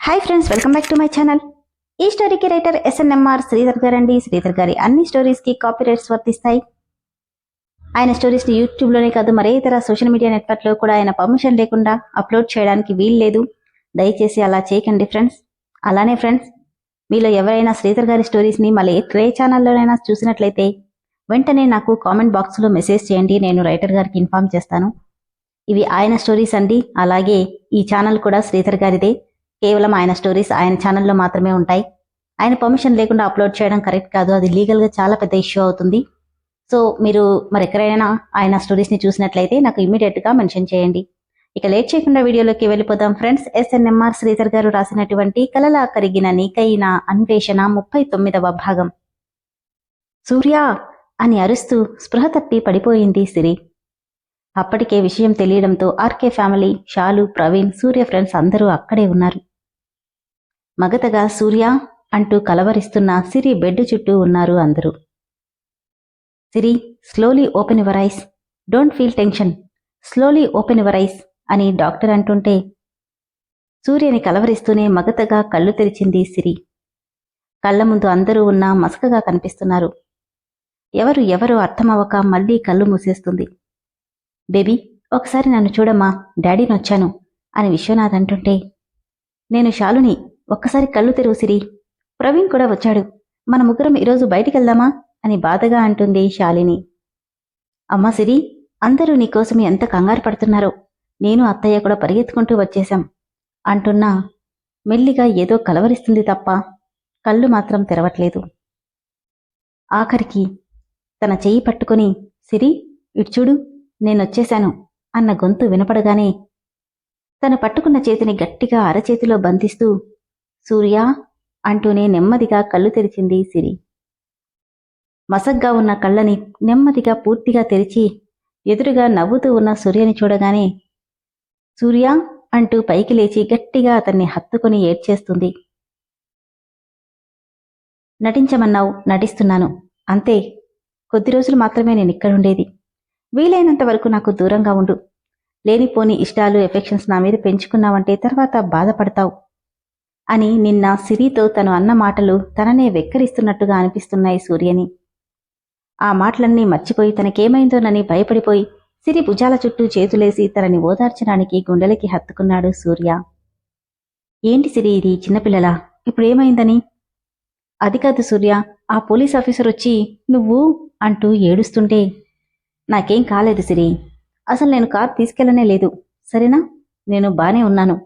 Hi friends welcome back to my channel. ఈ స్టోరీకి writer SNMR Sridhar గారు అండి. శ్రీధర్ గారి అన్ని స్టోరీస్కి కాపీ రైట్స్ వర్తిస్తాయి. ఆయన స్టోరీస్ని యూట్యూబ్లోనే కాదు మరే ఇతర సోషల్ మీడియా నెట్వర్క్లో కూడా ఆయన పర్మిషన్ లేకుండా అప్లోడ్ చేయడానికి వీలు లేదు. దయచేసి అలా చేయకండి ఫ్రెండ్స్. అలానే ఫ్రెండ్స్ మీలో ఎవరైనా శ్రీధర్ గారి స్టోరీస్ని మళ్ళీ ఏ ఛానల్లోనైనా చూసినట్లయితే వెంటనే నాకు కామెంట్ బాక్స్లో మెసేజ్ చేయండి. నేను రైటర్ గారికి ఇన్ఫామ్ చేస్తాను. ఇవి ఆయన స్టోరీస్ అండి. అలాగే ఈ ఛానల్ కూడా శ్రీధర్ గారిదే. కేవలం ఆయన స్టోరీస్ ఆయన ఛానల్లో మాత్రమే ఉంటాయి. ఆయన పర్మిషన్ లేకుండా అప్లోడ్ చేయడం కరెక్ట్ కాదు. అది లీగల్గా చాలా పెద్ద ఇష్యూ అవుతుంది. సో మీరు మరి ఎక్కడైనా ఆయన స్టోరీస్ని చూసినట్లయితే నాకు ఇమీడియట్గా మెన్షన్ చేయండి. ఇక లేట్ చేయకుండా వీడియోలోకి వెళ్ళిపోదాం. ఫ్రెండ్స్ ఎస్ఎన్ఎంఆర్ శ్రీధర్ గారు రాసినటువంటి కలలా కరిగిన నీకైన అన్వేషణ ముప్పై తొమ్మిదవ భాగం. సూర్య అని అరుస్తూ స్పృహ తప్పి పడిపోయింది సిరి. అప్పటికే విషయం తెలియడంతో ఆర్కే ఫ్యామిలీ షాలు ప్రవీణ్ సూర్య ఫ్రెండ్స్ అందరూ అక్కడే ఉన్నారు. మగతగా సూర్య అంటూ కలవరిస్తున్న సిరి బెడ్ చుట్టూ ఉన్నారు అందరూ. Siri slowly open your eyes. Don't feel tension. Slowly open your eyes అని డాక్టర్ అంటుంటే సూర్యని కలవరిస్తూనే మగతగా కళ్ళు తెరిచింది సిరి. కళ్ళ ముందు అందరూ ఉన్నా మసకగా కనిపిస్తున్నారు. ఎవరు ఎవరు అర్థమవ్వక మళ్ళీ కళ్ళు మూసేస్తుంది. బేబీ ఒకసారి నన్ను చూడమ్మా డాడీ నొచ్చాను అని విశ్వనాథ్ అంటుంటే నేను శాలుని ఒక్కసారి కళ్ళు తెరువు సిరి. ప్రవీణ్ కూడా వచ్చాడు. మన ముగ్గురం ఈరోజు బయటికెళ్దామా? అని బాధగా అంటుంది శాలిని. అమ్మా సిరి అందరూ నీకోసం ఎంత కంగారు పడుతున్నారో. నేను అత్తయ్య కూడా పరిగెత్తుకుంటూ వచ్చేశాం. అంటున్నా మెల్లిగా ఏదో కలవరిస్తుంది తప్ప కళ్ళు మాత్రం తెరవట్లేదు. ఆఖరికి తన చెయ్యి పట్టుకుని సిరి ఇడ్చుడు నేనొచ్చేశాను అన్న గొంతు వినపడగానే తను పట్టుకున్న చేతిని గట్టిగా అరచేతిలో బంధిస్తూ సూర్య అంటూనే నెమ్మదిగా కళ్ళు తెరిచింది సిరి. మసగ్గా ఉన్న కళ్ళని నెమ్మదిగా పూర్తిగా తెరిచి ఎదురుగా నవ్వుతూ ఉన్న సూర్యని చూడగానే సూర్య అంటూ పైకి లేచి గట్టిగా అతన్ని హత్తుకుని ఏడ్చేస్తుంది. నటించమన్నావు నటిస్తున్నాను. అంతే. కొద్ది రోజులు మాత్రమే నేను ఇక్కడుండేది వీలైనంత వరకు నాకు దూరంగా ఉండు. లేనిపోని ఇష్టాలు ఎఫెక్షన్స్ నా మీద పెంచుకున్నావంటే తర్వాత బాధపడతావు. అని నిన్న సిరితో తను అన్న మాటలు తననే వెక్కరిస్తున్నట్టుగా అనిపిస్తున్నాయి సూర్యని. ఆ మాటలన్నీ మర్చిపోయి తనకేమైందోనని భయపడిపోయి సిరి భుజాల చుట్టూ చేతులేసి తనని ఓదార్చడానికి గుండెలకి హత్తుకున్నాడు సూర్య. ఏంటి సిరి ఇది చిన్నపిల్లలా? ఇప్పుడేమైందని? అది కాదు సూర్య ఆ పోలీస్ ఆఫీసర్ వచ్చి నువ్వు అంటూ ఏడుస్తుంటే నాకేం కాలేదు సిరి. అసలు నేను కార్ తీసుకెళ్ళనే లేదు. సరేనా? నేను బానే ఉన్నాను.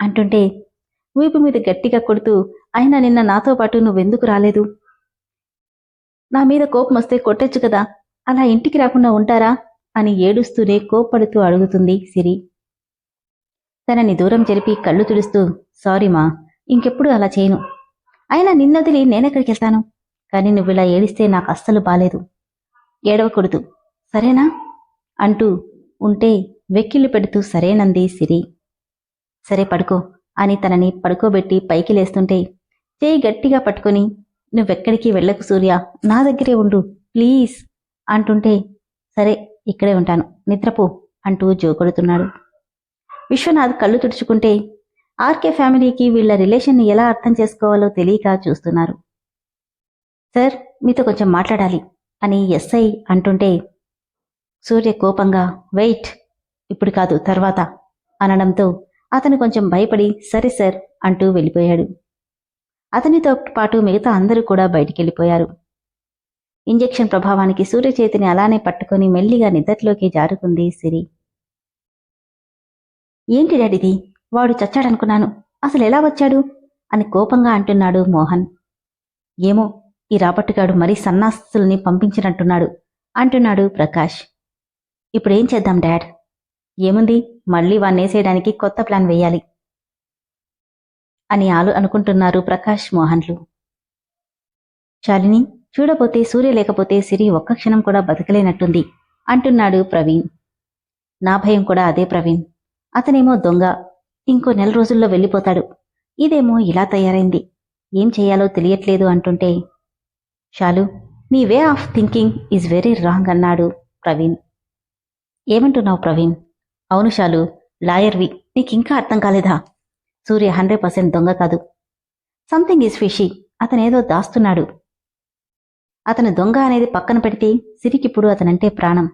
అంటుంటే వీపు మీద గట్టిగా కొడుతూ అయినా నిన్న నాతో పాటు నువ్వెందుకు రాలేదు? నా మీద కోపం వస్తే కొట్టొచ్చు కదా అలా ఇంటికి రాకుండా ఉంటారా? అని ఏడుస్తూనే కోప్పడుతూ అడుగుతుంది సిరి. తనని దూరం జరిపి కళ్ళు తుడుస్తూ సారీ మా ఇంకెప్పుడు అలా చేయను. అయినా నిన్నదిలి నేనెక్కడికి వెళ్తాను కానీ నువ్వు ఇలా ఏడిస్తే నాకు అస్సలు బాలేదు. ఏడవకూడదు. సరేనా? అంటూ ఉంటే వెక్కిళ్ళు పెడుతూ సరేనంది సిరి. సరే పడుకో. అని తనని పడుకోబెట్టి పైకి లేస్తుంటే చేయి గట్టిగా పట్టుకొని నువ్వెక్కడికి వెళ్ళకు సూర్య నా దగ్గరే ఉండు ప్లీజ్ అంటుంటే సరే ఇక్కడే ఉంటాను నిద్రపో అంటూ జోకొడుతున్నాడు. విశ్వనాథ్ కళ్ళు తుడుచుకుంటే ఆర్కే ఫ్యామిలీకి వీళ్ళ రిలేషన్ని ఎలా అర్థం చేసుకోవాలో తెలియక చూస్తున్నారు. సార్ మీతో కొంచెం మాట్లాడాలి అని ఎస్ఐ అంటుంటే సూర్య కోపంగా వెయిట్ ఇప్పుడు కాదు తర్వాత అనడంతో అతను కొంచెం భయపడి సరే సార్ అంటూ వెళ్ళిపోయాడు. అతనితో పాటు మిగతా అందరూ కూడా బయటికెళ్ళిపోయారు. ఇంజెక్షన్ ప్రభావానికి సూర్యచేతిని అలానే పట్టుకొని మెల్లిగా నిద్రలోకి జారుకుంది సిరి. ఏంటి డాడీది? వాడు చచ్చాడనుకున్నాను. అసలు ఎలా వచ్చాడు? అని కోపంగా అంటున్నాడు మోహన్. ఏమో ఈ రాబట్టుగాడు మరీ సన్నాస్తుల్ని పంపించినట్టున్నాడు అంటున్నాడు ప్రకాష్. ఇప్పుడేం చేద్దాం డాడ్? ఏముంది? మళ్ళీ వాన్నేసేయడానికి కొత్త ప్లాన్ వేయాలి. అని ఆలు అనుకుంటున్నారు ప్రకాష్ మోహన్లు. శాలిని చూడపోతే సూర్య లేకపోతే సిరి ఒక్క క్షణం కూడా బతకలేనట్టుంది అంటున్నాడు ప్రవీణ్. నా భయం కూడా అదే ప్రవీణ్. అతనేమో దొంగ. ఇంకో నెల రోజుల్లో వెళ్ళిపోతాడు. ఇదేమో ఇలా తయారైంది. ఏం చేయాలో తెలియట్లేదు అంటుంటే షాలు నీ way of thinking is very wrong అన్నాడు ప్రవీణ్. ఏమంటున్నావు ప్రవీణ్? అవును షాలు లాయర్వి నీకింకా అర్థం కాలేదా? సూర్య హండ్రెడ్ పర్సెంట్ దొంగ కాదు. సంథింగ్ ఈజ్ ఫిషీ అతనేదో దాస్తున్నాడు. అతను దొంగ అనేది పక్కన పెడితే సిరికిప్పుడు అతనంటే ప్రాణం.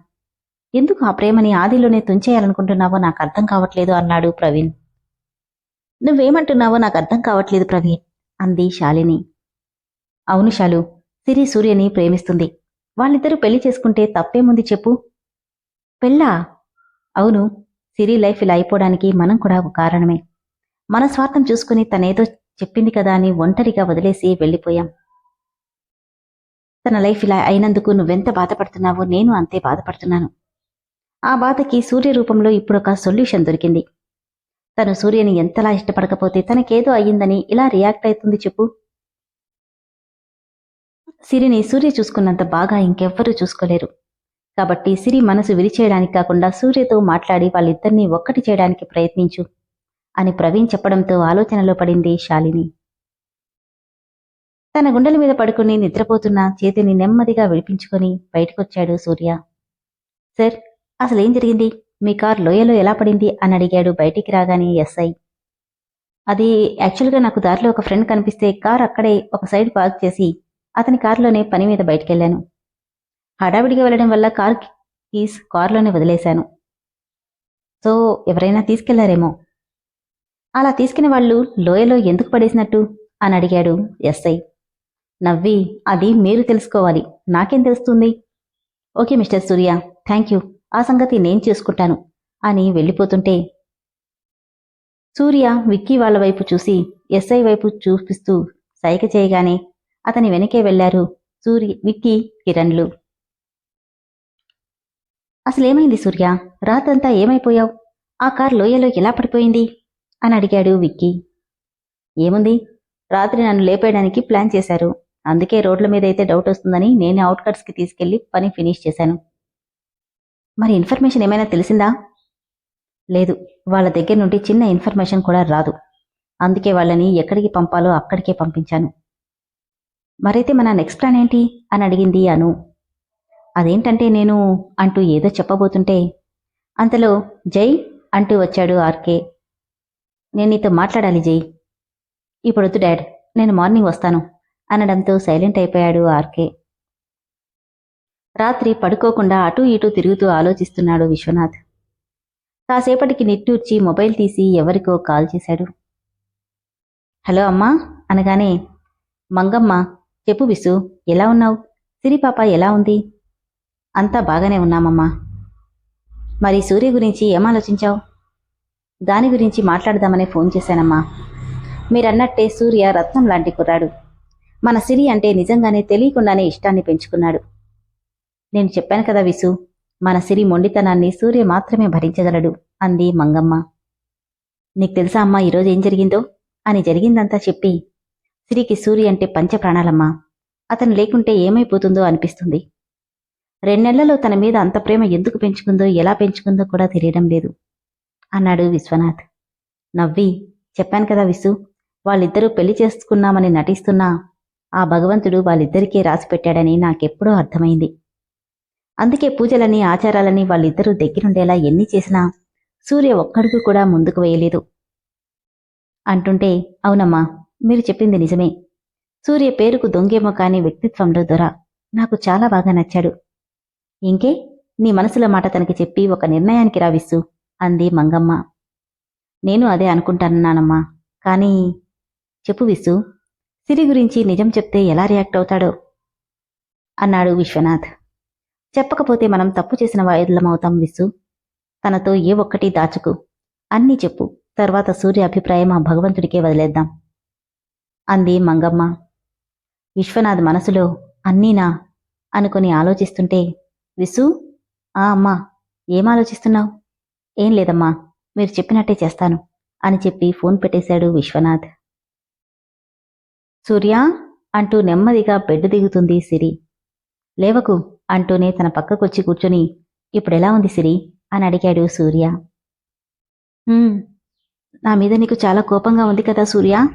ఎందుకు ఆ ప్రేమని ఆదిలోనే తుంచేయాలనుకుంటున్నావో నాకు అర్థం కావట్లేదు అన్నాడు ప్రవీణ్. నువ్వేమంటున్నావో నాకు అర్థం కావట్లేదు ప్రవీణ్ అంది శాలిని. అవును శాలు సిరి సూర్యని ప్రేమిస్తుంది. వాళ్ళిద్దరూ పెళ్ళి చేసుకుంటే తప్పేముంది చెప్పు? పెళ్ళా? అవును సిరి లైఫ్ ఇలా అయిపోవడానికి మనం కూడా ఒక కారణమే. మన స్వార్థం చూసుకుని తనేదో చెప్పింది కదా అని ఒంటరిగా వదిలేసి వెళ్ళిపోయాం. తన లైఫ్ ఇలా అయినందుకు నువ్వెంత బాధపడుతున్నావో నేను అంతే బాధపడుతున్నాను. ఆ బాధకి సూర్య రూపంలో ఇప్పుడొక సొల్యూషన్ దొరికింది. తను సూర్యని ఎంతలా ఇష్టపడకపోతే తనకేదో అయ్యిందని ఇలా రియాక్ట్ అవుతుంది చెప్పు. సిరిని సూర్య చూసుకున్నంత బాగా ఇంకెవ్వరూ చూసుకోలేరు. కాబట్టి సిరి మనసు విరిచేయడానికి కాకుండా సూర్యతో మాట్లాడి వాళ్ళిద్దరినీ ఒక్కటి చేయడానికి ప్రయత్నించు అని ప్రవీణ్ చెప్పడంతో ఆలోచనలో పడింది శాలిని. తన గుండెల మీద పడుకుని నిద్రపోతున్న చేతిని నెమ్మదిగా విడిపించుకొని బయటకొచ్చాడు సూర్య. సార్ అసలేం జరిగింది? మీ కార్ లోయలో ఎలా పడింది? అని అడిగాడు బయటికి రాగానే ఎస్ఐ. అది యాక్చువల్గా నాకు దారిలో ఒక ఫ్రెండ్ కనిపిస్తే కార్ అక్కడే ఒక సైడ్ పార్క్ చేసి అతని కారులోనే పని మీద బయటికెళ్ళాను హడావిడిగా వెళ్ళడం వల్ల కార్ కీస్ కారులోనే వదిలేశాను. సో ఎవరైనా తీసుకెళ్ళారేమో? అలా తీసుకునే వాళ్ళు లోయలో ఎందుకు పడేసినట్టు? అని అడిగాడు ఎస్ఐ. నవ్వి అది మీరు తెలుసుకోవాలి. నాకేం తెలుస్తుంది? Okay mister Surya thank you. ఆ సంగతి నేను చూసుకుంటాను అని వెళ్ళిపోతుంటే సూర్య విక్కీ వాళ్ళ వైపు చూసి ఎస్ఐ వైపు చూపిస్తూ సైగ చేయగానే అతని వెనకే వెళ్ళారు సూర్య విక్కీ కిరణ్లు. అసలేమైంది సూర్య? రాతంతా ఏమైపోయావు? ఆ కార్ లోయలో ఎలా పడిపోయింది? అని అడిగాడు విక్కీ. ఏముంది? రాత్రి నన్ను లేపేయడానికి ప్లాన్ చేశారు. అందుకే రోడ్ల మీద అయితే డౌట్ వస్తుందని నేను అవుట్కట్స్కి తీసుకెళ్ళి పని ఫినిష్ చేశాను. మరి ఇన్ఫర్మేషన్ ఏమైనా తెలిసిందా? లేదు. వాళ్ళ దగ్గర నుండి చిన్న ఇన్ఫర్మేషన్ కూడా రాదు. అందుకే వాళ్ళని ఎక్కడికి పంపాలో అక్కడికే పంపించాను. మరైతే మన నెక్స్ట్ ప్లాన్ ఏంటి? అని అడిగింది అను. అదేంటంటే నేను అంటూ ఏదో చెప్పబోతుంటే అంతలో జై అంటూ వచ్చాడు ఆర్కే. నేను నీతో మాట్లాడాలి జై. ఇప్పుడొద్దు డాడ్ నేను మార్నింగ్ వస్తాను అనడంతో సైలెంట్ అయిపోయాడు ఆర్కే. రాత్రి పడుకోకుండా అటూ ఇటూ తిరుగుతూ ఆలోచిస్తున్నాడు విశ్వనాథ్. కాసేపటికి నిట్టూర్చి మొబైల్ తీసి ఎవరికో కాల్ చేశాడు. హలో అమ్మా అనగానే మంగమ్మ చెప్పు విసు ఎలా ఉన్నావు? సిరిపాప ఎలా ఉంది? అంతా బాగానే ఉన్నామమ్మా. మరి సూర్య గురించి ఏం ఆలోచించావు దాని గురించి మాట్లాడదామనే ఫోన్ చేశానమ్మా. మీరన్నట్టే సూర్య రత్నం లాంటి కుర్రాడు. మన సిరి అంటే నిజంగానే తెలియకుండానే ఇష్టాన్ని పెంచుకున్నాడు. నేను చెప్పాను కదా విసు మన సిరి మొండితనాన్ని సూర్య మాత్రమే భరించగలడు అంది మంగమ్మ. నీకు తెలుసా అమ్మా ఈరోజు ఏం జరిగిందో? అని జరిగిందంతా చెప్పి సిరికి సూర్య అంటే పంచ ప్రాణాలమ్మా అతను లేకుంటే ఏమైపోతుందో అనిపిస్తుంది. రెండెళ్ళలో తన మీద అంత ప్రేమ ఎందుకు పెంచుకుందో ఎలా పెంచుకుందో కూడా తెలియడం లేదు. అన్నాడు విశ్వనాథ్. నవ్వి చెప్పాను కదా విసు వాళ్ళిద్దరూ పెళ్ళి చేసుకున్నామని నటిస్తున్నా ఆ భగవంతుడు వాళ్ళిద్దరికీ రాసిపెట్టాడని నాకెప్పుడో అర్థమైంది. అందుకే పూజలని ఆచారాలని వాళ్ళిద్దరూ దగ్గరుండేలా ఎన్ని చేసినా సూర్య ఒక్కడికి కూడా ముందుకు వేయలేదు. అంటుంటే అవునమ్మా మీరు చెప్పింది నిజమే. సూర్య పేరుకు దొంగేమో కాని వ్యక్తిత్వంలో దొర. నాకు చాలా బాగా నచ్చాడు. ఇంకే నీ మనసులో మాట తనకి చెప్పి ఒక నిర్ణయానికి రావిస్సు అంది మంగమ్మ. నేను అదే అనుకుంటానన్నానమ్మా కానీ చెప్పు విసు సిరి గురించి నిజం చెప్తే ఎలా రియాక్ట్ అవుతాడో అన్నాడు విశ్వనాథ్. చెప్పకపోతే మనం తప్పు చేసిన వాయులమవుతాం విసు తనతో ఏ ఒక్కటి దాచుకు. అన్నీ చెప్పు తర్వాత సూర్య అభిప్రాయం ఆ భగవంతుడికే వదిలేద్దాం అంది మంగమ్మ. విశ్వనాథ్ మనసులో అన్నీనా అనుకుని ఆలోచిస్తుంటే విసు? ఆ అమ్మా. ఏం ఆలోచిస్తున్నావు? ఏం లేదమ్మా. మీరు చెప్పినట్టే చేస్తాను అని చెప్పి ఫోన్ పెట్టేశాడు విశ్వనాథ్. సూర్య అంటూ నెమ్మదిగా బెడ్ దిగుతుంది సిరి. లేవకు అంటూనే తన పక్కకొచ్చి కూర్చొని ఇప్పుడెలా ఉంది సిరి? అని అడిగాడు సూర్య. నా మీద నీకు చాలా కోపంగా ఉంది కదా సూర్య.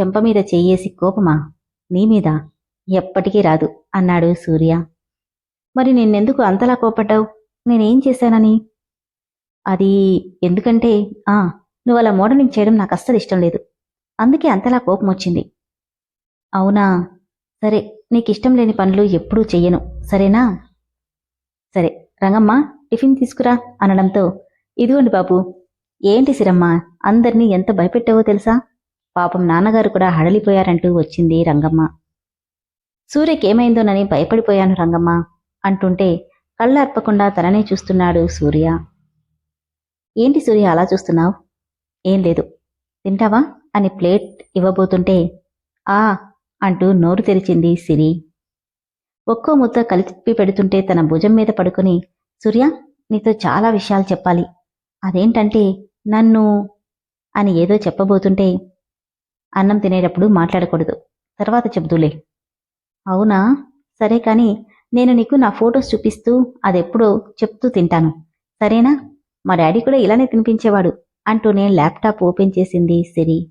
చెంప మీద చెయ్యేసి కోపమా? నీ మీద? ఎప్పటికీ రాదు అన్నాడు సూర్య. మరి నిన్నెందుకు అంతలా కోపడ్డావు? నేనేం చేశానని? అది ఎందుకంటే ఆ నువ్వు అలా మోడలింగ్ చేయడం నాకు అస్సలు ఇష్టం లేదు. అందుకే అంతలా కోపం వచ్చింది. అవునా? సరే నీకు ఇష్టం లేని పనులు ఎప్పుడూ చెయ్యను. సరేనా? సరే రంగమ్మ టిఫిన్ తీసుకురా అనడంతో ఇదిగోండి బాబు ఏంటి సిరమ్మ అందరినీ ఎంత భయపెట్టావో తెలుసా? పాపం నాన్నగారు కూడా హడలిపోయారంటూ వచ్చింది రంగమ్మ. సూర్యకేమైందోనని భయపడిపోయాను రంగమ్మ. అంటుంటే కళ్ళర్పకుండా తననే చూస్తున్నాడు సూర్య. ఏంటి సూర్య అలా చూస్తున్నావు? ఏం లేదు. తింటావా? అని ప్లేట్ ఇవ్వబోతుంటే ఆ అంటూ నోరు తెరిచింది సిరి. ఒక్కో ముద్ద కలిపి పెడుతుంటే తన భుజం మీద పడుకుని సూర్య నీతో చాలా విషయాలు చెప్పాలి. అదేంటంటే నన్ను అని ఏదో చెప్పబోతుంటే అన్నం తినేటప్పుడు మాట్లాడకూడదు. తర్వాత చెబుతూలే అవునా? సరే కానీ నేను నీకు నా ఫొటోస్ చూపిస్తూ అదెప్పుడో చెప్తూ తింటాను. సరేనా? మా డాడీ కూడా ఇలానే తినిపించేవాడు అంటూనే ల్యాప్టాప్ ఓపెన్ చేసింది సిరి.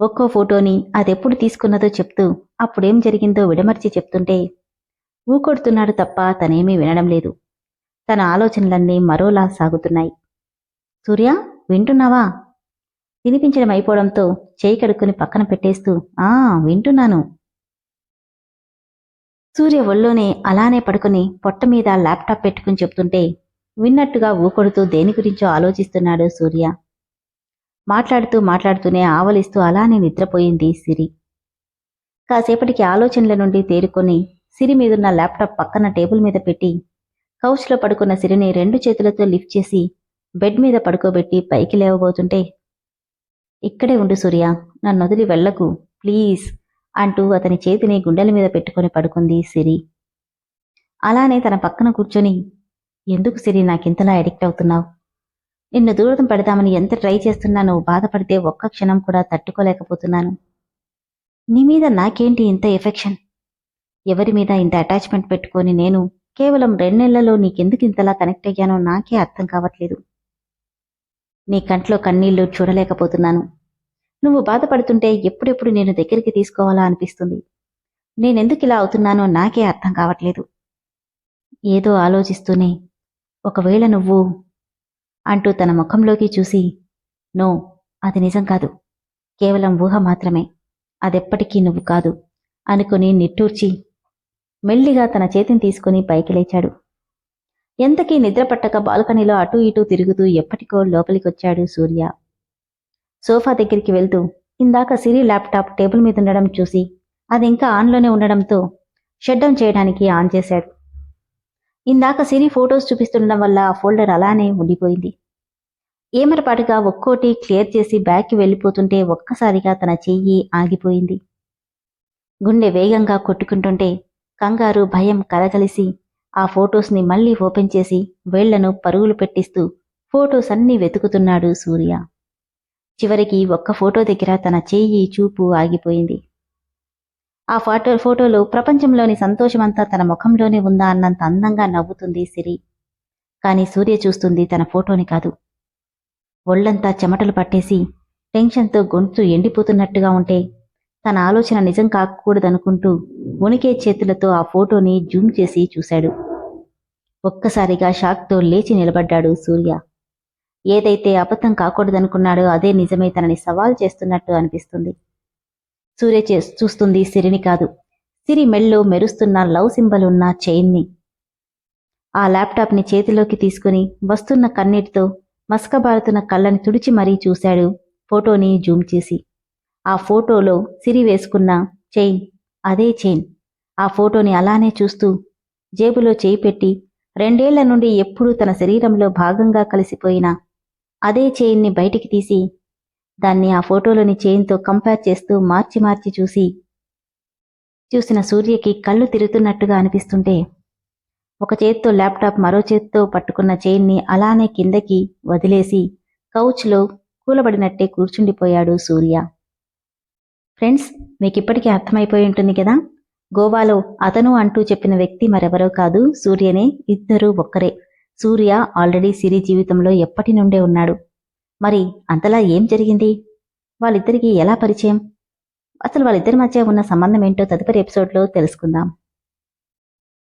ఒక్కో ఫోటోని అదెప్పుడు తీసుకున్నదో చెప్తూ అప్పుడేం జరిగిందో విడమర్చి చెప్తుంటే ఊకొడుతున్నాడు తప్ప తనేమీ వినడం లేదు. తన ఆలోచనలన్నీ మరోలా సాగుతున్నాయి. సూర్య వింటున్నావా? తినిపించడం అయిపోవడంతో చేయి కడుక్కుని పక్కన పెట్టేస్తూ ఆ వింటున్నాను. సూర్య ఒళ్ళోనే అలానే పడుకుని పొట్ట మీద ల్యాప్టాప్ పెట్టుకుని చెప్తుంటే విన్నట్టుగా ఊకొడుతూ దేని గురించో ఆలోచిస్తున్నాడు సూర్య. మాట్లాడుతూ మాట్లాడుతూనే ఆవలిస్తూ అలానే నిద్రపోయింది సిరి. కాసేపటికి ఆలోచనల నుండి తేరుకొని సిరి మీదున్న ల్యాప్టాప్ పక్కన టేబుల్ మీద పెట్టి కౌచ్లో పడుకున్న సిరిని రెండు చేతులతో లిఫ్ట్ చేసి బెడ్ మీద పడుకోబెట్టి పైకి లేవబోతుంటే ఇక్కడే ఉండు సూర్య నన్ను వదిలి వెళ్ళకు ప్లీజ్. అంటూ అతని చేతిని గుండెల మీద పెట్టుకొని పడుకుంది సిరి. అలానే తన పక్కన కూర్చొని ఎందుకు సిరి నాకింతలా అడిక్ట్ అవుతున్నావు? నిన్ను దూరం పెడదామని ఎంత ట్రై చేస్తున్నా నువ్వు బాధపడితే ఒక్క క్షణం కూడా తట్టుకోలేకపోతున్నాను. నీ మీద నాకేంటి ఇంత ఎఫెక్షన్? ఎవరి మీద ఇంత అటాచ్మెంట్ పెట్టుకొని నేను కేవలం రెండేళ్ళలో నీకెందుకు ఇంతలా కనెక్ట్ అయ్యానో నాకే అర్థం కావట్లేదు. నీ కంట్లో కన్నీళ్ళు చూడలేకపోతున్నాను. నువ్వు బాధపడుతుంటే ఎప్పుడెప్పుడు నేను దగ్గరికి తీసుకోవాలా అనిపిస్తుంది. నేనెందుకు ఇలా అవుతున్నానో నాకే అర్థం కావట్లేదు. ఏదో ఆలోచిస్తూనే ఒకవేళ నువ్వు అంటూ తన ముఖంలోకి చూసి నో అది నిజం కాదు. కేవలం ఊహ మాత్రమే. అదెప్పటికీ నువ్వు కాదు అనుకుని నిట్టూర్చి మెల్లిగా తన చేతిని తీసుకుని పైకి లేచాడు. ఎంతకీ నిద్రపట్టక బాల్కనీలో అటూ ఇటూ తిరుగుతూ ఎప్పటికో లోపలికొచ్చాడు సూర్య. సోఫా దగ్గరికి వెళ్తూ ఇందాక సిరి ల్యాప్టాప్ టేబుల్ మీద ఉండడం చూసి అది ఇంకా ఆన్లోనే ఉండడంతో షట్ డౌన్ చేయడానికి ఆన్ చేశాడు. ఇందాక సిరి ఫొటోస్ చూపిస్తుండడం వల్ల ఆ ఫోల్డర్ అలానే ఉండిపోయింది. ఏమరపాటుగా ఒక్కోటి క్లియర్ చేసి బ్యాగ్కి వెళ్ళిపోతుంటే ఒక్కసారిగా తన చెయ్యి ఆగిపోయింది. గుండె వేగంగా కొట్టుకుంటుంటే కంగారు భయం కలగలిసి ఆ ఫొటోస్ని మళ్ళీ ఓపెన్ చేసి వేళ్ళను పరుగులు పెట్టిస్తూ ఫొటోస్ అన్నీ వెతుకుతున్నాడు సూర్య. చివరికి ఒక్క ఫోటో దగ్గర తన చేయి చూపు ఆగిపోయింది. ఆ ఫోటో ఫోటోలో ప్రపంచంలోని సంతోషమంతా తన ముఖంలోనే ఉందా అన్నంత అందంగా నవ్వుతుంది సిరి. కానీ సూర్య చూస్తుంది తన ఫోటోని కాదు. ఒళ్ళంతా చెమటలు పట్టేసి టెన్షన్తో గొంతు ఎండిపోతున్నట్టుగా ఉంటే తన ఆలోచన నిజం కాకూడదనుకుంటూ ఉనికే చేతులతో ఆ ఫోటోని జూమ్ చేసి చూశాడు. ఒక్కసారిగా షాక్తో లేచి నిలబడ్డాడు సూర్య. ఏదైతే అబద్ధం కాకూడదనుకున్నాడో అదే నిజమే తనని సవాల్ చేస్తున్నట్టు అనిపిస్తుంది. సూర్య చూస్తుంది సిరిని కాదు. సిరి మెళ్ళో మెరుస్తున్న లవ్ సింబల్ ఉన్న చైన్ని. ఆ ల్యాప్టాప్ని చేతిలోకి తీసుకుని వస్తున్న కన్నీటితో మసకబారుతున్న కళ్ళని తుడిచి మరీ చూశాడు ఫోటోని జూమ్ చేసి. ఆ ఫోటోలో సిరి వేసుకున్న చైన్ అదే చైన్. ఆ ఫోటోని అలానే చూస్తూ జేబులో చేయి పెట్టి రెండేళ్ళ నుండి ఎప్పుడూ తన శరీరంలో భాగంగా కలిసిపోయిన అదే చైన్ని బయటికి తీసి దాన్ని ఆ ఫోటోలోని చైన్తో కంపేర్ చేస్తూ మార్చి మార్చి చూసి చూసిన సూర్యకి కళ్ళు తిరుగుతున్నట్టుగా అనిపిస్తుంటే ఒక చేత్తో ల్యాప్టాప్ మరో చేత్తో పట్టుకున్న చైన్ని అలానే కిందకి వదిలేసి కౌచ్లో కూలబడినట్టే కూర్చుండిపోయాడు సూర్య. ఫ్రెండ్స్ మీకు ఇప్పటికీ అర్థమైపోయి ఉంటుంది కదా? గోవాలో అతను అంటూ చెప్పిన వ్యక్తి మరెవరో కాదు సూర్యనే ఇద్దరూ ఒక్కరే. సూర్య ఆల్రెడీ సిరి జీవితంలో ఎప్పటి నుండే ఉన్నాడు. మరి అంతలా ఏం జరిగింది? వాళ్ళిద్దరికీ ఎలా పరిచయం? అసలు వాళ్ళిద్దరి మధ్య ఉన్న సంబంధం ఏంటో తదుపరి ఎపిసోడ్లో తెలుసుకుందాం.